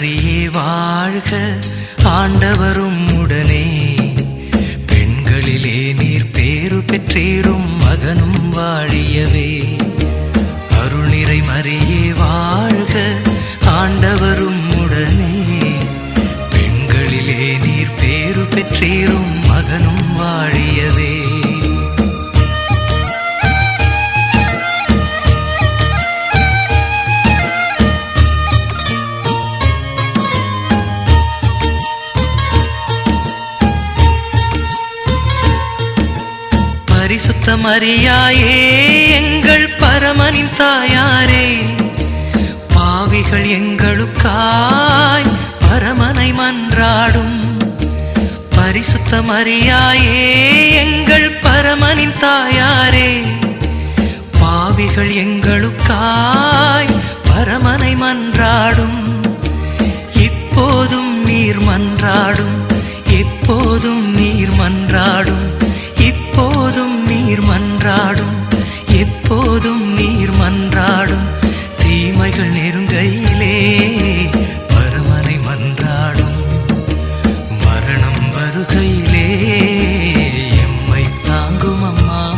மரியே வாழ்க. ஆண்டவரும் உடனே. பெண்களிலே நீர் பேறு பெற்றேறும் மகனும் வாழியவே. சமரியாயே எங்கள் பரமனின் தாயாரே. பாவிகள் எங்களுக்காய் பரமனை மன்றாடும். பரிசுத்த மரியாயே எங்கள் பரமனின் தாயாரே. பாவிகள் எங்களுக்காய் பரமனை மன்றாடும். இப்போதும் நீர் மன்றாடும் எப்போதும் நீர் மன்றாடும். மன்றாடும் எப்போதும் நீர் மன்றாடும் தீமைகள் நெருங்கையிலே பரமனை மன்றாடும். மரணம் வருகையிலே எம்மை தாங்கும் அம்மா.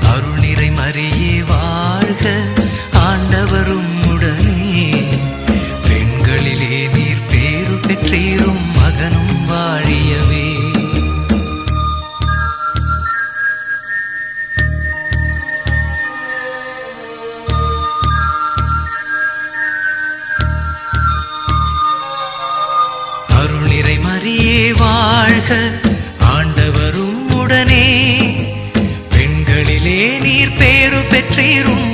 அருள்நிறை மறியே வாழ்க ஆண்டவரும் உடனே. பெண்களிலே நீர் பேரு பெற்றீரும். வாழ்க ஆண்டவரும் உடனே. பெண்களிலே நீர் பேரு பெற்றீரும்